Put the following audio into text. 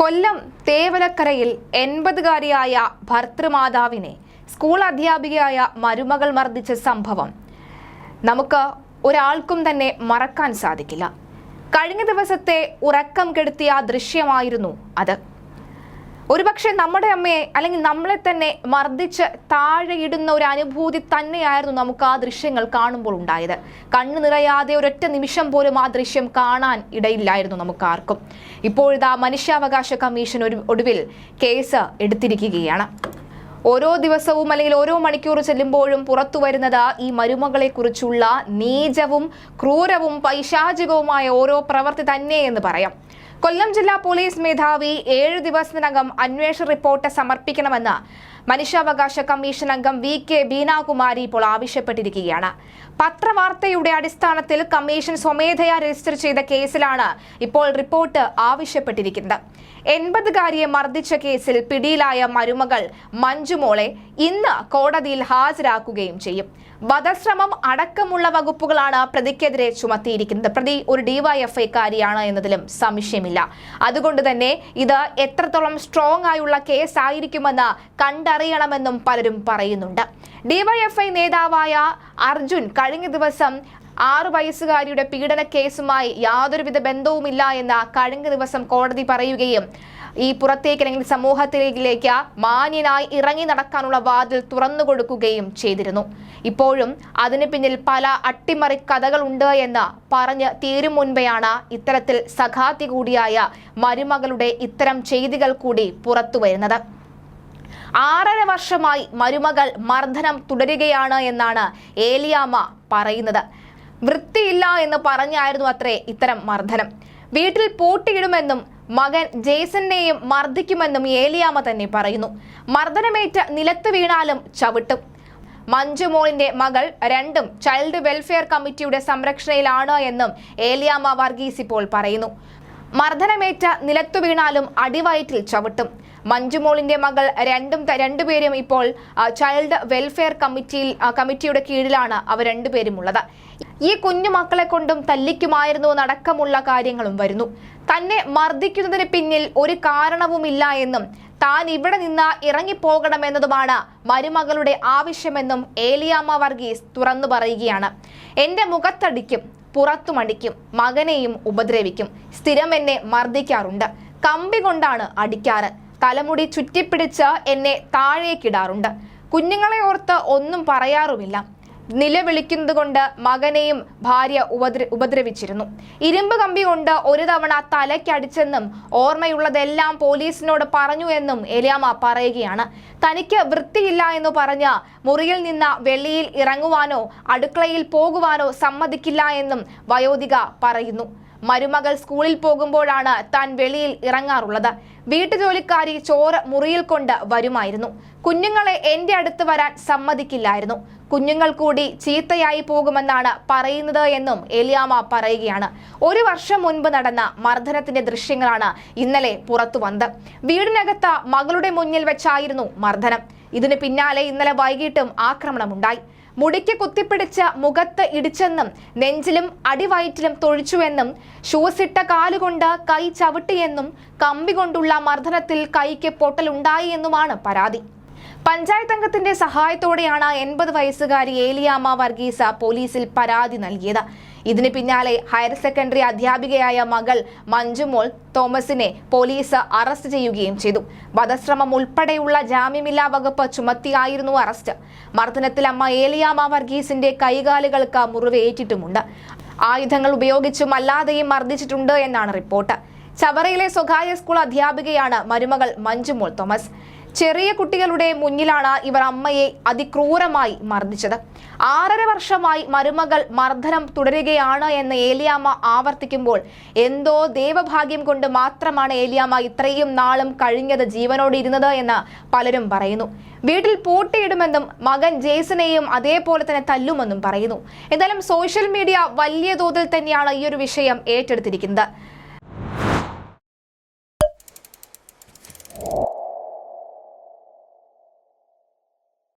കൊല്ലം തേവലക്കരയിൽ എൺപതുകാരിയായ ഭർത്തൃമാതാവിനെ school അധ്യാപികയായ മരുമകൾ മർദ്ദിച്ച സംഭവം. നമുക്ക് ഒരാൾക്കും തന്നെ മറക്കാൻ സാധിക്കില്ല. കഴിഞ്ഞ ദിവസത്തെ ഉറക്കം കെടുത്തിയ ദൃശ്യമായിരുന്നു അത്. ഒരുപക്ഷെ നമ്മുടെ അമ്മയെ അല്ലെങ്കിൽ നമ്മളെ തന്നെ മർദ്ദിച്ച് താഴെ ഇടുന്ന ഒരു അനുഭൂതി തന്നെയായിരുന്നു നമുക്ക് ആ ദൃശ്യങ്ങൾ കാണുമ്പോൾ ഉണ്ടായത്. കണ്ണു നിറയാതെ ഒരൊറ്റ നിമിഷം പോലും ആ ദൃശ്യം കാണാൻ ഇടയില്ലായിരുന്നു നമുക്ക് ആർക്കും ഇപ്പോഴിതാ മനുഷ്യാവകാശ കമ്മീഷൻ ഒരു ഒടുവിൽ കേസ് എടുത്തിരിക്കുകയാണ്. ഓരോ ദിവസവും അല്ലെങ്കിൽ ഓരോ മണിക്കൂർ ചെല്ലുമ്പോഴും പുറത്തു വരുന്നത് ഈ മരുമകളെ കുറിച്ചുള്ള നീചവും ക്രൂരവും പൈശാചികവുമായ ഓരോ പ്രവൃത്തി തന്നെ എന്ന് പറയാം. കൊല്ലം ജില്ലാ പോലീസ് മേധാവി ഏഴ് ദിവസത്തിനകം അന്വേഷണ റിപ്പോർട്ട് സമർപ്പിക്കണമെന്ന് മനുഷ്യാവകാശ കമ്മീഷൻ അംഗം വി കെ ബീനാകുമാരി ഇപ്പോൾ ആവശ്യപ്പെട്ടിരിക്കുകയാണ്. പത്രവാർത്തയുടെ അടിസ്ഥാനത്തിൽ കമ്മീഷൻ സ്വമേധയാ രജിസ്റ്റർ ചെയ്ത കേസിലാണ് ഇപ്പോൾ റിപ്പോർട്ട് ആവശ്യപ്പെട്ടിരിക്കുന്നത്. എൺപതുകാരിയെ മർദ്ദിച്ച കേസിൽ പിടിയിലായ മരുമകൾ മഞ്ജുമോളെ ഇന്ന് കോടതിയിൽ ഹാജരാക്കുകയും ചെയ്യും. വധശ്രമം അടക്കമുള്ള വകുപ്പുകളാണ് പ്രതിക്കെതിരെ ചുമത്തിയിരിക്കുന്നത്. പ്രതി ഒരു ഡിവൈഎഫ്ഐക്കാരിയാണ് എന്നതിലും സംശയമില്ല. അതുകൊണ്ട് തന്നെ ഇത് എത്രത്തോളം സ്ട്രോങ് ആയുള്ള കേസ് ആയിരിക്കുമെന്ന് കണ്ടറിയണമെന്നും പലരും പറയുന്നുണ്ട്. ഡിവൈഎഫ്ഐ നേതാവായ അർജുൻ കഴിഞ്ഞ ദിവസം ആറു വയസ്സുകാരിയുടെ പീഡന കേസുമായി യാതൊരുവിധ ബന്ധവുമില്ല എന്ന് കഴിഞ്ഞ ദിവസം കോടതി പറയുകയും ഈ പുറത്തേക്ക് അല്ലെങ്കിൽ സമൂഹത്തിലേക്ക് മാന്യനായി ഇറങ്ങി നടക്കാനുള്ള വാതിൽ തുറന്നു കൊടുക്കുകയും ചെയ്തിരുന്നു. ഇപ്പോഴും അതിന് പിന്നിൽ പല അട്ടിമറി കഥകളുണ്ട് എന്ന് പറഞ്ഞ് തീരും മുൻപെയാണ് ഇത്തരത്തിൽ സഖാത്തി കൂടിയായ മരുമകളുടെ ഇത്തരം ചെയ്തികൾ കൂടി പുറത്തു വരുന്നത്. ആറര വർഷമായി മരുമകൾ മർദ്ദനം തുടരുകയാണ് എന്നാണ് ഏലിയാമ്മ പറയുന്നത്. വൃത്തിയില്ല എന്ന് പറഞ്ഞായിരുന്നു അത്രേ ഇത്തരം മർദ്ദനം. വീട്ടിൽ പൂട്ടിയിടുമെന്നും മകൻ ജേസനെയും മർദ്ദിക്കുമെന്നും ഏലിയാമ്മ തന്നെ പറയുന്നു. മർദ്ദനമേറ്റ് നിലത്ത് വീണാലും ചവിട്ടും. മഞ്ജുമോളിന്റെ മകൾ രണ്ടും ചൈൽഡ് വെൽഫെയർ കമ്മിറ്റിയുടെ സംരക്ഷണയിലാണ് എന്നും ഏലിയാമ്മ വർഗീസ് ഇപ്പോൾ പറയുന്നു. മർദ്ദനമേറ്റ നിലത്തു വീണാലും അടിവയറ്റിൽ ചവിട്ടും. മഞ്ജുമോളിന്റെ മകൾ രണ്ടും രണ്ടുപേരും ഇപ്പോൾ ചൈൽഡ് വെൽഫെയർ കമ്മിറ്റിയിൽ കമ്മിറ്റിയുടെ കീഴിലാണ് അവർ രണ്ടുപേരും ഉള്ളത് ഈ കുഞ്ഞു മക്കളെ കൊണ്ടും തല്ലിക്കുമായിരുന്നു എന്നടക്കമുള്ള കാര്യങ്ങളും വരുന്നു. തന്നെ മർദ്ദിക്കുന്നതിന് പിന്നിൽ ഒരു കാരണവുമില്ല എന്നും താൻ ഇവിടെ നിന്ന് ഇറങ്ങിപ്പോകണമെന്നതുമാണ് മരുമകളുടെ ആവശ്യമെന്നും ഏലിയാമ്മ വർഗീസ് തുറന്നു പറയുകയാണ്. എന്റെ മുഖത്തടിക്കും പുറത്തുമടിക്കും മകനെയും ഉപദ്രവിക്കും സ്ഥിരം എന്നെ മർദ്ദിക്കാറുണ്ട്. കമ്പി കൊണ്ടാണ് അടിക്കാറ്. തലമുടി ചുറ്റിപ്പിടിച്ച് എന്നെ താഴേക്കിടാറുണ്ട്. കുഞ്ഞുങ്ങളെ ഓർത്ത് ഒന്നും പറയാറുമില്ല. നിലവിളിക്കുന്നത് കൊണ്ട് മകനെയും ഭാര്യ ഉപദ്ര ഉപദ്രവിച്ചിരുന്നു. ഇരുമ്പ് കമ്പി കൊണ്ട് ഒരു തവണ തലയ്ക്കടിച്ചെന്നും ഓർമ്മയുള്ളതെല്ലാം പോലീസിനോട് പറഞ്ഞു എന്നും എലിയാമ്മ പറയുകയാണ്. തനിക്ക് വൃത്തിയില്ല എന്ന് പറഞ്ഞ് മുറിയിൽ നിന്ന് വെള്ളിയിൽ ഇറങ്ങുവാനോ അടുക്കളയിൽ പോകുവാനോ സമ്മതിക്കില്ല എന്നും വയോധിക പറയുന്നു. മരുമകൾ സ്കൂളിൽ പോകുമ്പോഴാണ് താൻ വെളിയിൽ ഇറങ്ങാറുള്ളത്. വീട്ടുജോലിക്കാരി ചോറ് മുറിയിൽ കൊണ്ട് വരുമായിരുന്നു. കുഞ്ഞുങ്ങളെ എന്റെ അടുത്ത് വരാൻ സമ്മതിക്കില്ലായിരുന്നു. കുഞ്ഞുങ്ങൾ കൂടി ചീത്തയായി പോകുമെന്നാണ് പറയുന്നത് എന്നും എലിയാമ പറയുകയാണ്. ഒരു വർഷം മുൻപ് നടന്ന മർദ്ദനത്തിന്റെ ദൃശ്യങ്ങളാണ് ഇന്നലെ പുറത്തു വന്നത്. വീടിനകത്ത് മകളുടെ മുന്നിൽ വെച്ചായിരുന്നു മർദ്ദനം. ഇതിന് പിന്നാലെ ഇന്നലെ വൈകിട്ടും ആക്രമണമുണ്ടായി. മുടിക്ക് കുത്തിപ്പിടിച്ച് മുഖത്ത് ഇടിച്ചെന്നും നെഞ്ചിലും അടിവയറ്റിലും തൊഴിച്ചുവെന്നും ഷൂസിട്ട കാലുകൊണ്ട് കൈ ചവിട്ടിയെന്നും കമ്പി കൊണ്ടുള്ള മർദ്ദനത്തിൽ കൈക്ക് പൊട്ടലുണ്ടായി എന്നുമാണ് പരാതി. പഞ്ചായത്ത് അംഗത്തിന്റെ സഹായത്തോടെയാണ് എൺപത് വയസ്സുകാരി ഏലിയാമ്മ വർഗീസ പോലീസിൽ പരാതി നൽകിയത്. ഇതിന് പിന്നാലെ ഹയർ സെക്കൻഡറി അധ്യാപികയായ മകൾ മഞ്ജുമോൾ തോമസിനെ പോലീസ് അറസ്റ്റ് ചെയ്യുകയും ചെയ്തു. വധശ്രമം ഉൾപ്പെടെയുള്ള ജാമ്യമില്ലാ വകുപ്പ് ചുമത്തിയായിരുന്നു അറസ്റ്റ്. മർദ്ദനത്തിൽ അമ്മ ഏലിയാമ്മ വർഗീസിന്റെ കൈകാലുകൾക്ക് മുറിവേറ്റിട്ടുമുണ്ട് ആയുധങ്ങൾ ഉപയോഗിച്ചും അല്ലാതെയും മർദ്ദിച്ചിട്ടുണ്ട് എന്നാണ് റിപ്പോർട്ട്. ചവറയിലെ സ്വകാര്യ സ്കൂൾ അധ്യാപികയാണ് മരുമകൾ മഞ്ജുമോൾ തോമസ്. ചെറിയ കുട്ടികളുടെ മുന്നിലാണ് ഇവർ അമ്മയെ അതിക്രൂരമായി മർദ്ദിച്ചത്. ആറര വർഷമായി മരുമകൾ മർദ്ദനം തുടരുകയാണ് എന്ന് ഏലിയാമ്മ ആവർത്തിക്കുമ്പോൾ എന്തോ ദേവഭാഗ്യം കൊണ്ട് മാത്രമാണ് ഏലിയാമ്മ ഇത്രയും നാളും കഴിഞ്ഞത് ജീവനോട് ഇരുന്നത് എന്ന് പലരും പറയുന്നു. വീട്ടിൽ പൂട്ടിയിടുമെന്നും മകൻ ജേസനെയും അതേപോലെ തന്നെ തല്ലുമെന്നും പറയുന്നു. എന്തായാലും സോഷ്യൽ മീഡിയ വലിയ തോതിൽ തന്നെയാണ് ഈ ഒരു വിഷയം ഏറ്റെടുത്തിരിക്കുന്നത്.